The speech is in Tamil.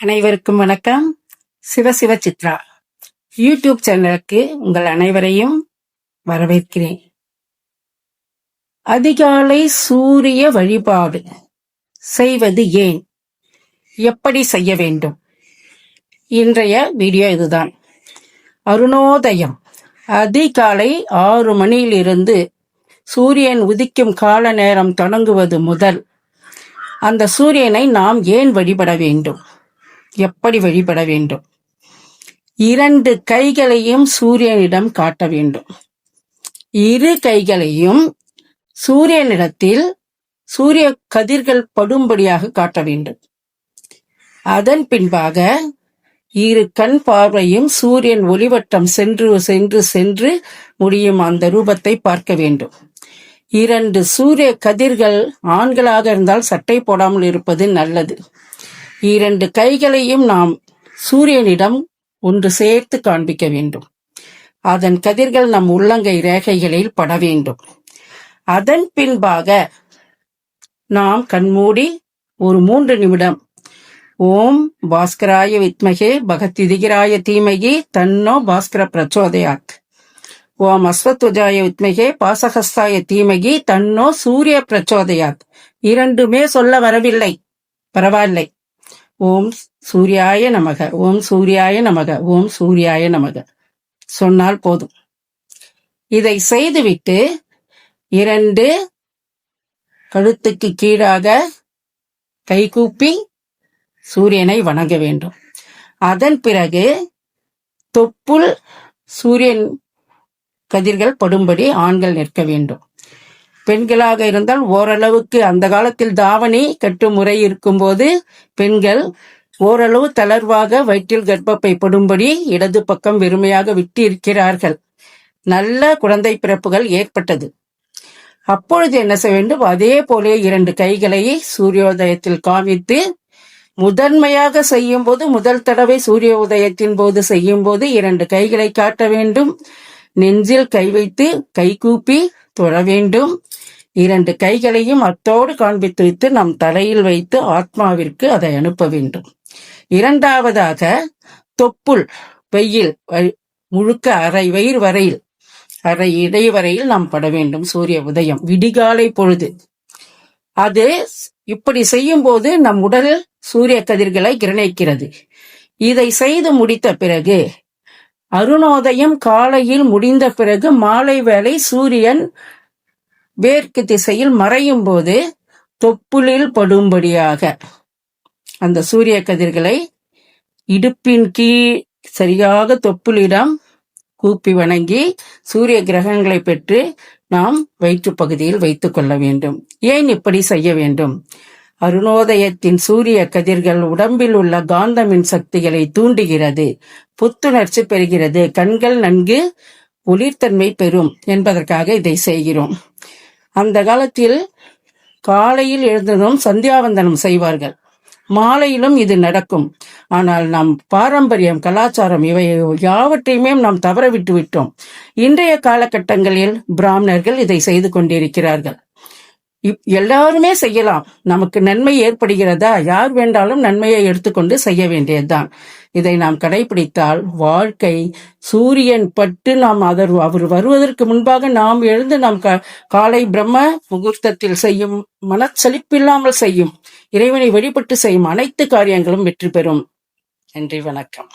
அனைவருக்கும் வணக்கம். சிவ சிவ சித்ரா. யூடியூப் சேனலுக்கு உங்கள் அனைவரையும் வரவேற்கிறேன். அதிகாலை சூரிய வழிபாடு செய்வது ஏன்? எப்படி செய்ய வேண்டும்? இன்றைய வீடியோ இதுதான். அருணோதயம். அதிகாலை ஆறு மணியிலிருந்து சூரியன் உதிக்கும் கால நேரம் தொடங்குவது முதல். அந்த சூரியனை நாம் ஏன் வழிபட வேண்டும்? எப்படி வழிபட வேண்டும்? இரண்டு கைகளையும் சூரியனிடம் காட்ட வேண்டும். இரு கைகளையும் சூரியனிடத்தில் சூரிய கதிர்கள் படும்படியாக காட்ட வேண்டும். அதன் பின்பாக இரு கண் பார்வையும் சூரியன் ஒளிவட்டம் சென்று சென்று சென்று முடியும் அந்த ரூபத்தை பார்க்க வேண்டும். இரண்டு சூரிய கதிர்கள் ஆண்களாக இருந்தால் சட்டை போடாமல் இருப்பது நல்லது. இரண்டு கைகளையும் நாம் சூரியனிடம் ஒன்று சேர்த்து காண்பிக்க வேண்டும். அதன் கதிர்கள் நம் உள்ளங்கை ரேகைகளில் பட வேண்டும். அதன் பின்பாக நாம் கண்மூடி ஒரு மூன்று நிமிடம். ஓம் பாஸ்கராய வித்மகே பகத்திதிகிராய தீமகி தன்னோ பாஸ்கர பிரச்சோதயாத். ஓம் அஸ்வத்வஜாய வித்மகே பாசகஸ்தாய தீமகி தன்னோ சூரிய பிரச்சோதயாத். இரண்டுமே சொல்ல வரவில்லை. பரவாயில்லை. ஓம் சூர்யாய நமக ஓம் சூர்யாய நமக ஓம் சூர்யாய நமக. சொன்னால் போதும். இதை செய்துவிட்டு இரண்டு கழுத்துக்கு கீழாக கைகூப்பி சூரியனை வணங்க வேண்டும். அதன் பிறகு தொப்புள் சூரியன் கதிர்கள் படும்படி ஆண்கள் நிற்க வேண்டும். பெண்களாக இருந்தால் ஓரளவுக்கு அந்த காலத்தில் தாவணி கட்டும் முறை இருக்கும்போது பெண்கள் ஓரளவு தளர்வாக வயிற்றில் கர்ப்பப்பை படும்படி இடது பக்கம் வெறுமையாக விட்டு இருக்கிறார்கள். நல்ல குழந்தை பிறப்புகள் ஏற்பட்டது. அப்பொழுது என்ன செய்ய வேண்டும்? அதே போல இரண்டு கைகளை சூரியோதயத்தில் காமித்து முதன்மையாக செய்யும் போது முதல் தடவை சூரிய உதயத்தின் போது செய்யும் போது இரண்டு கைகளை காட்ட வேண்டும். நெஞ்சில் கை வைத்து கை கூப்பி தொழ வேண்டும். இரண்டு கைகளையும் அத்தோடு காண்பித்து வைத்து நம் தலையில் வைத்து ஆத்மாவிற்கு அதை அனுப்ப வேண்டும். இரண்டாவதாக தொப்புள் வெயில் முழுக்க அரை வயிறு வரையில் அரை இடைவரையில் நாம் பட வேண்டும் சூரிய உதயம் விடிகாலை பொழுது. அது இப்படி செய்யும் போது நம் உடல் சூரிய கதிர்களை கிரணிக்கிறது. இதை செய்து முடித்த பிறகு அருணோதயம் காலையில் முடிந்த பிறகு மாலை வேளை சூரியன் மேற்கு திசையில் மறையும் போது தொப்புளில் படும்படியாக அந்த சூரிய கதிர்களை இடுப்பின் கீழ் சரியாக தொப்புளிடம் கூப்பி வணங்கி சூரிய கிரகங்களை பெற்று நாம் வயிற்று பகுதியில் வைத்துக் கொள்ள வேண்டும். ஏன் இப்படி செய்ய வேண்டும்? அருணோதயத்தின் சூரிய கதிர்கள் உடம்பில் உள்ள காந்தமின் சக்திகளை தூண்டுகிறது. புத்துணர்ச்சி பெறுகிறது. கண்கள் நன்கு ஒளிர்த்தன்மை பெறும் என்பதற்காக இதை செய்கிறோம். அந்த காலத்தில் காலையில் எழுந்ததும் சந்தியாவந்தனம் செய்வார்கள். மாலையிலும் இது நடக்கும். ஆனால் நம் பாரம்பரியம் கலாச்சாரம் இவை யாவற்றையுமே நாம் தவற விட்டு விட்டோம் இன்றைய காலகட்டங்களில் பிராமணர்கள் இதை செய்து கொண்டிருக்கிறார்கள். எல்லாருமே செய்யலாம். நமக்கு நன்மை ஏற்படுகிறதா? யார் வேண்டாலும் நன்மையை எடுத்துக்கொண்டு செய்ய வேண்டியதுதான். இதை நாம் கடைபிடித்தால் வாழ்க்கை சூரியன் பட்டு நாம் அதர் அவர் வருவதற்கு முன்பாக நாம் எழுந்து நாம் காலை பிரம்ம முகூர்த்தத்தில் செய்யும் மனச்சலிப்பில்லாமல் செய்யும் இறைவனை வழிபட்டு செய்யும் அனைத்து காரியங்களும் வெற்றி பெறும். நன்றி வணக்கம்.